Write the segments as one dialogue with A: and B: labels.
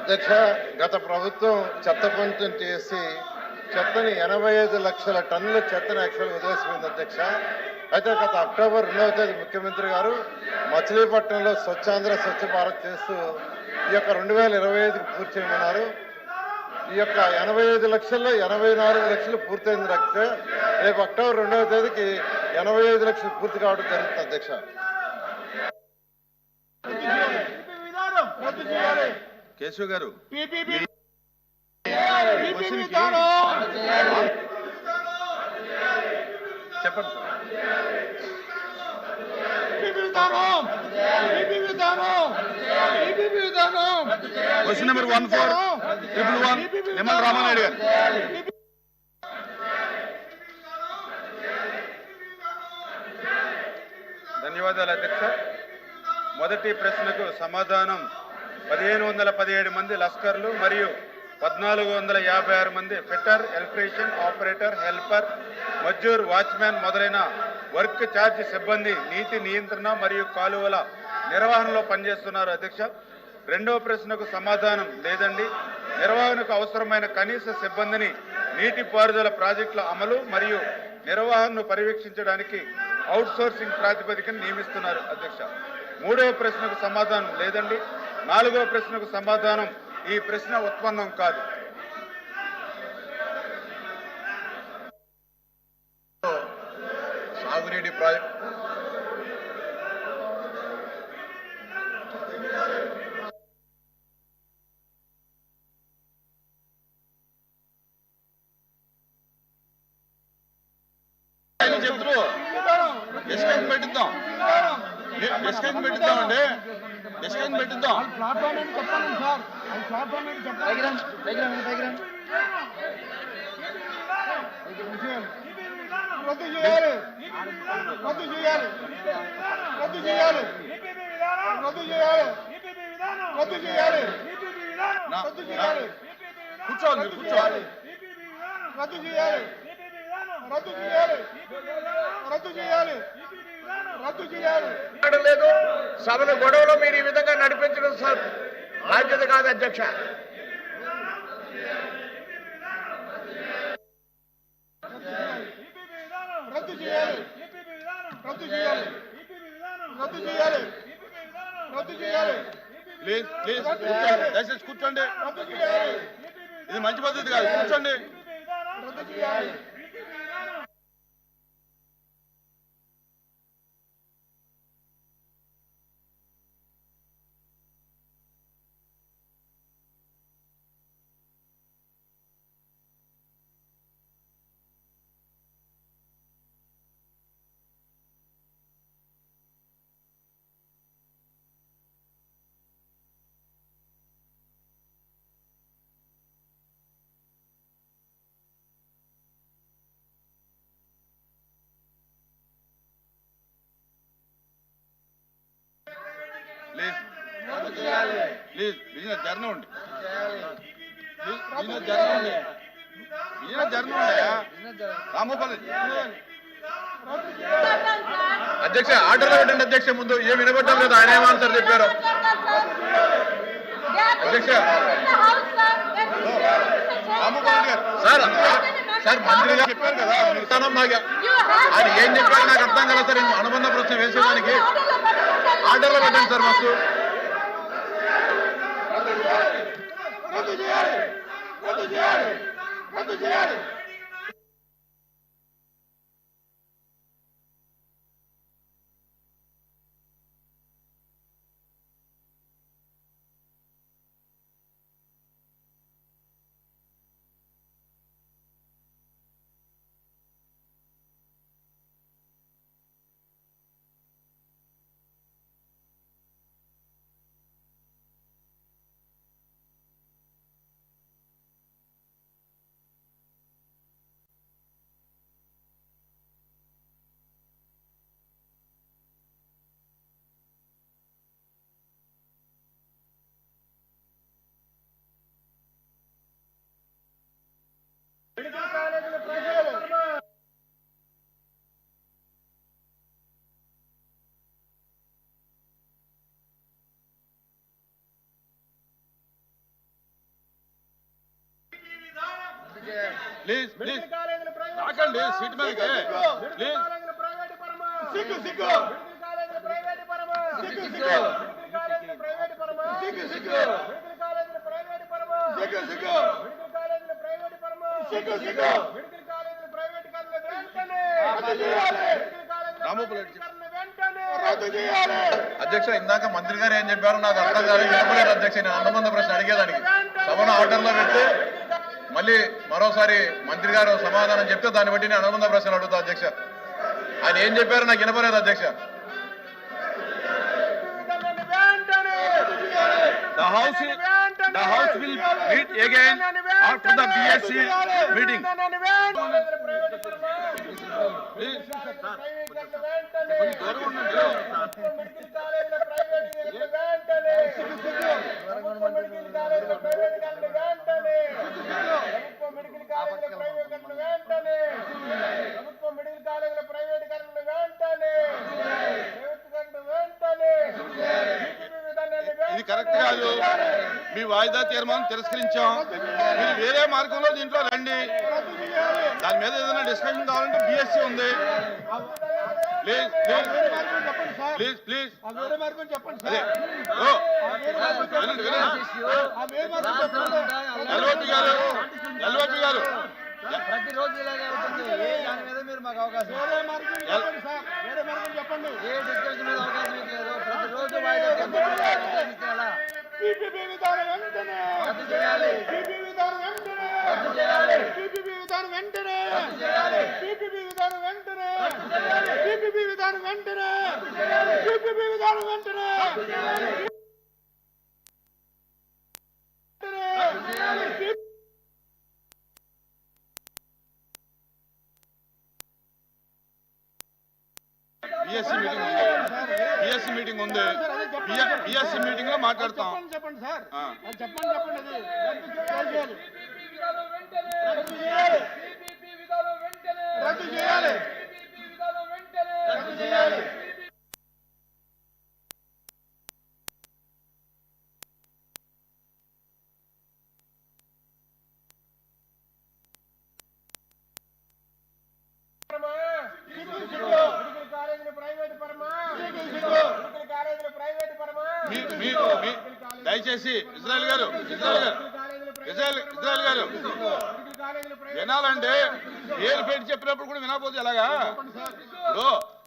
A: అధ్యక్ష గత ప్రభుత్వం చెత్త పంచం చేసి చెత్తని ఎనభై ఐదు లక్షల టన్నుల చెత్తను యాక్చువల్గా వదిలేసిపోయింది అధ్యక్ష. అయితే గత అక్టోబర్ రెండవ తేదీ ముఖ్యమంత్రి గారు మచిలీపట్నంలో స్వచ్ఛాంధ్ర స్వచ్ఛ భారత్ చేస్తూ ఈ యొక్క రెండు వేల ఇరవై ఐదుకి పూర్తి చేయమన్నారు. ఈ యొక్క ఎనభై ఐదు లక్షల్లో ఎనభై నాలుగు లక్షలు పూర్తయింది అధ్యక్ష రేపు అక్టోబర్ రెండవ తేదీకి ఎనభై ఐదు లక్షలు పూర్తి కావడం జరుగుతుంది అధ్యక్ష.
B: విధానం
C: కేశవ్ గారు. చెప్పండి question number one four triple one Nimmala Ramanaidu గారు. ధన్యవాదాలు అధ్యక్ష. మొదటి ప్రశ్నకు సమాధానం పదిహేను వందల పదిహేడు మంది లస్కర్లు మరియు పద్నాలుగు వందల యాభై ఆరు మంది ఫిట్టర్ ఎలక్ట్రీషియన్ ఆపరేటర్ హెల్పర్ మజ్జూర్ వాచ్మ్యాన్ మొదలైన వర్క్ ఛార్జ్ సిబ్బంది నీటి నియంత్రణ మరియు కాలువల నిర్వహణలో పనిచేస్తున్నారు. అధ్యక్ష రెండవ ప్రశ్నకు సమాధానం లేదండి. నిర్వహణకు అవసరమైన కనీస సిబ్బందిని నీటిపారుదల ప్రాజెక్టుల అమలు మరియు నిర్వహణను పర్యవేక్షించడానికి అవుట్సోర్సింగ్ ప్రాతిపదికను నియమిస్తున్నారు. అధ్యక్ష మూడవ ప్రశ్నకు సమాధానం లేదండి. నాలుగవ ప్రశ్నకు సమాధానం ఈ ప్రశ్న ఉత్పన్నం కాదు.
A: సాగునీటి ప్రాజెక్ట్.
C: డిస్కషన్ పెట్టిద్దాం. డిస్కషన్ పెట్టిద్దామండి. డిస్కషన్ పెట్టిద్దాం.
B: ప్లాట్ఫామ్ అని చెప్పండి సార్. అది ప్లాట్ఫామ్ అని చెప్పండి రద్దు చేయాలి. రద్దు చేయాలి. రద్దు చేయాలి. రద్దు చేయాలి. రద్దు చేయాలి. రద్దు చేయాలి.
C: కూర్చోవాలి కూర్చోవాలి.
B: రద్దు చేయాలి. రద్దు చేయాలి. రద్దు చేయాలి. రద్దు చేయాలి.
D: లేదు. సభను గొడవలో మీరు ఈ విధంగా నడిపించడం సార్. బాధ్యత కాదు అధ్యక్ష.
B: రద్దు చేయాలి. రద్దు చేయాలి. రద్దు చేయాలి. రద్దు చేయాలి.
C: Please please. కూర్చోండి దయచేసి కూర్చోండి. ఇది మంచి పద్ధతి కాదు. కూర్చోండి.
B: రద్దు చేయాలి.
C: ప్లీజ్. ప్లీజ్ బిజినెస్ జరగండి ఉండి. బిజినెస్ జరగండి బిజినెస్ జరగండి రామోపల్లి
D: అధ్యక్ష ఆర్డర్లో పెట్టండి అధ్యక్ష ముందు. ఏం వినబడ్డం లేదు ఆయన ఏం చెప్పారు?
C: అధ్యక్ష.
D: సార్ సార్ మంత్రి గారు చెప్పారు కదా విధానం నాకు ఆయన ఏం చెప్పారు నాకు అర్థం కదా సార్ అనుబంధ ప్రశ్న వేసేదానికి. ఆర్డర్లో పెట్టండి సార్ మస్తు
B: రద్దు చేయాలి. రద్దు చేయాలి. రద్దు చేయాలి.
D: Please please. రాకండి సీట్ మీదకి. సిగ్గు సిగ్గు. సిగ్గు సిగ్గు. సిగ్గు సిగ్గు. సిగ్గు అధ్యక్ష ఇందాక మంత్రి గారు ఏం చెప్పారు? నాకు అర్థం కాదు అధ్యక్ష. నేను అనుబంధ ప్రశ్న అడిగేదానికి. సభను ఆర్డర్లో పెడితే మళ్ళీ మరోసారి మంత్రి గారు సమాధానం చెప్తే దాన్ని బట్టి నేను అనుబంధ ప్రశ్నలు అడుగుతా అధ్యక్ష. ఆయన ఏం చెప్పారు నాకు వినపలేదు అధ్యక్ష.
E: The House, the House will meet again after the BSc meeting.
B: వెంటనే
E: ఇది కరెక్ట్ కాదు. మీ వాయిదా తీర్మానం తిరస్కరించాం. మీరు వేరే మార్గంలో దీంట్లో రండి. దాని మీద ఏదైనా డిస్కషన్ కావాలంటే బిఎస్సి ఉంది. ప్లీజ్ ప్లీజ్ ప్లీజ్ ప్లీజ్
B: వేరే మార్గం చెప్పండి
E: ఎల్ఓపి గారు ఎల్ఓపి గారు.
F: ప్రతిరోజు ఇలాగే దాని మీద మీరు మాకు అవకాశం
B: వేరే మార్గం చెప్పండి సార్ వేరే మార్గం చెప్పండి
F: ఏ డిస్కషన్ మీద అవకాశం లేదు. ప్రతిరోజు వాయిదా
B: పీపీపీ విధానం వెంటనే!
F: రద్దు చేయాలి.
B: పీపీ విధానం వెంటనే!
F: రద్దు చేయాలి.
B: పీపీపీ విధానం వెంటనే!
F: రద్దు చేయాలి.
B: పీపీపీ విధానం వెంటనే! పీపీపీ విధానం వెంటనే! పీపీపీ విధానం వెంటనే! వెంటనే
E: బిఎస్సి మీటింగ్ ఉంది బిఎస్సి మీటింగ్ ఉంది బిఎస్సి మీటింగ్లో మాట్లాడతాం
B: చెప్పండి చెప్పండి సార్
E: ఆ.
B: అది చెప్పండి చెప్పండి అది రద్దు చేయాలి రద్దు చేయాలి రద్దు చేయాలి
E: మీ- మీరు మీ- దయచేసి ఇజ్రాయల్ గారు ఇజ్రాయల్ గారు ఇజ్రాయల్ ఇజ్రాయల్ గారు. వినాలంటే పేరు పెట్టి చెప్పినప్పుడు కూడా వినకపోతే ఎలాగా?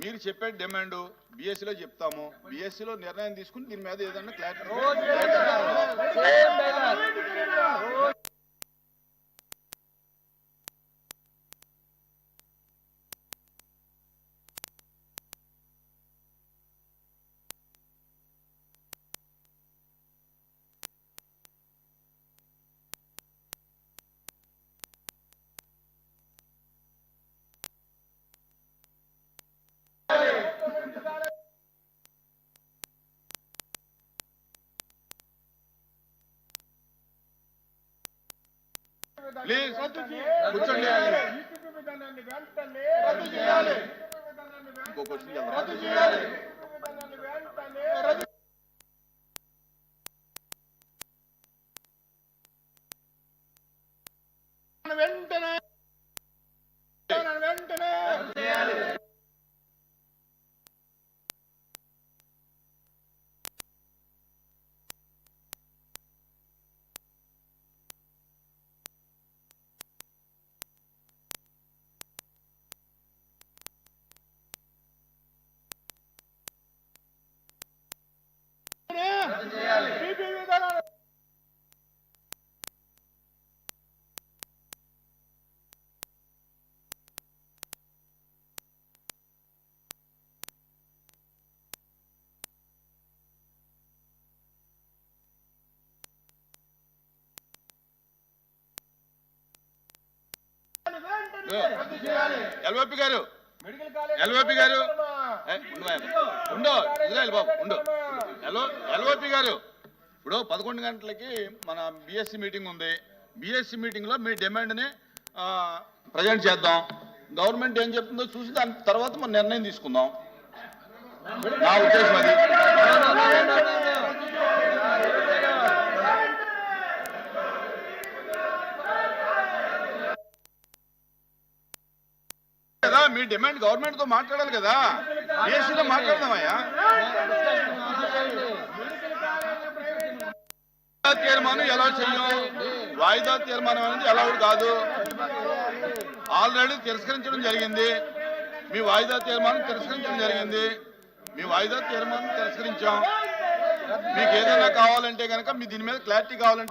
E: మీరు చెప్పే డిమాండ్ బిఎస్సిలో చెప్తాము. బిఎస్సిలో నిర్ణయం తీసుకుని దీని మీద ఏదన్నా క్లారిటీ ప్లీజ్. కూర్చోండి. ఇంకో క్వశ్చన్
B: రద్దు చేయాలి రద్దు వెంటనే వెంటనే పీపీ విధానాలు
E: ఎల్ఓపి గారు. ఎల్ఓపి గారు. ఉండు ఇజ్రాయల్ బాబు ఉండు. ఎల్ఓ ఎల్ఓపి గారు. ఇప్పుడు పదకొండు గంటలకి మన బిఎస్సి మీటింగ్ ఉంది. బిఎస్సి మీటింగ్లో మీ డిమాండ్ని ప్రజెంట్ చేద్దాం. గవర్నమెంట్ ఏం చెప్తుందో చూసి దాని తర్వాత మనం నిర్ణయం తీసుకుందాం. నా ఉద్దేశం అది. మీ డిమాండ్ గవర్నమెంట్తో మాట్లాడాలి కదా? ఏసీలో మాట్లాడదామయ్యా. తీర్మానం ఎలా చెయ్యం వాయిదా తీర్మానం అనేది ఎలా కాదు. ఆల్రెడీ తిరస్కరించడం జరిగింది. మీ వాయిదా తీర్మానం తిరస్కరించడం జరిగింది. మీ వాయిదా తీర్మానం తిరస్కరించాం. మీకు ఏదైనా కావాలంటే కనుక మీ దీని మీద క్లారిటీ కావాలంటే